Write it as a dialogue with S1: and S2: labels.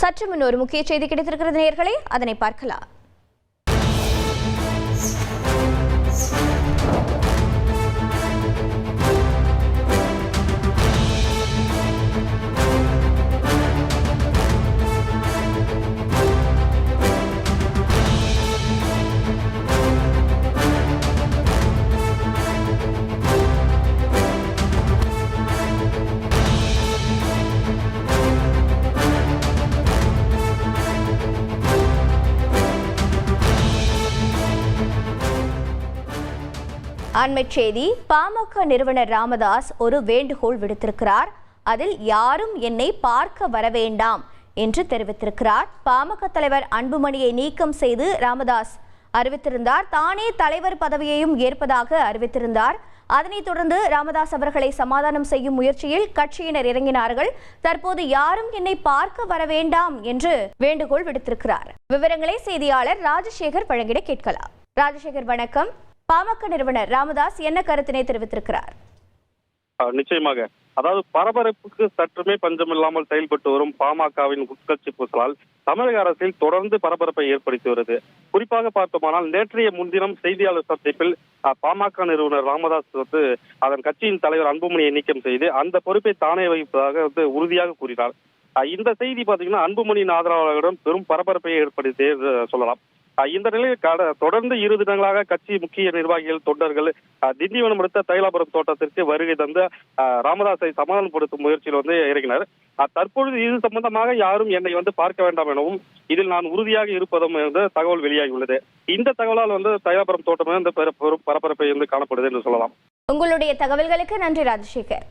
S1: சற்று முன் ஒரு முக்கிய செய்தி கிடைத்திருக்கிறது நேர்களே அதனை பார்க்கலாம். அண்மைச் செய்தி பாமக நிறுவனர் ராமதாஸ் ஒரு வேண்டுகோள் விடுத்திருக்கிறார். அதில் யாரும் என்னை பார்க்க வர வேண்டாம் என்று தெரிவித்திருக்கிறார். பாமக தலைவர் அன்புமணியை நீக்கம் செய்து ராமதாஸ் அறிவித்திருந்தார். தானே தலைவர் பதவியையும் ஏற்பதாக அறிவித்திருந்தார். அதனைத் தொடர்ந்து ராமதாஸ் அவர்களை சமாதானம் செய்யும் முயற்சியில் கட்சியினர் இறங்கினார்கள். தற்போது யாரும் என்னை பார்க்க வர வேண்டாம் என்று வேண்டுகோள் விடுத்திருக்கிறார். விவரங்களை செய்தியாளர் ராஜசேகர் வழங்கிட கேட்கலாம். ராஜசேகர் வணக்கம். பாமக நிறுவனர் ராமதாஸ் என்ன கருத்தினை தெரிவித்திருக்கிறார்?
S2: நிச்சயமாக. அதாவது பரபரப்புக்கு சற்றுமே பஞ்சமில்லாமல் செயல்பட்டு வரும் பாமகவின் உட்கட்சி பூசலால் தமிழக அரசில் தொடர்ந்து பரபரப்பை ஏற்படுத்தி வருது. குறிப்பாக பார்த்தோமானால் நேற்றைய முன்தினம் செய்தியாளர் சந்திப்பில் பாமக நிறுவனர் ராமதாஸ் வந்து அதன் கட்சியின் தலைவர் அன்புமணியை நீக்கம் செய்து அந்த பொறுப்பை தானே வகிப்பதாக வந்து உறுதியாக கூறினார். இந்த செய்தி பாத்தீங்கன்னா அன்புமணியின் ஆதரவாளர்களிடம் பெரும் பரபரப்பை ஏற்படுத்தி சொல்லலாம். இந்த நிலையில் தொடர்ந்து இரு தினங்களாக கட்சி முக்கிய நிர்வாகிகள் தொண்டர்கள் திண்டிவனம் அடுத்த தைலாபுரம் தோட்டத்திற்கு வருகை தந்து ராமதாஸை சமாதானப்படுத்தும் முயற்சியில் வந்து இறங்கினர். தற்பொழுது இது சம்பந்தமாக யாரும் என்னை வந்து பார்க்க வேண்டாம் எனவும் இதில் நான் உறுதியாக இருப்பதும் வந்து தகவல் வெளியாகியுள்ளது. இந்த தகவலால் வந்து தைலாபுரம் தோட்டம் வந்து பரபரப்பை வந்து காணப்படுது என்று சொல்லலாம்.
S1: உங்களுடைய தகவல்களுக்கு நன்றி ராஜசேகர்.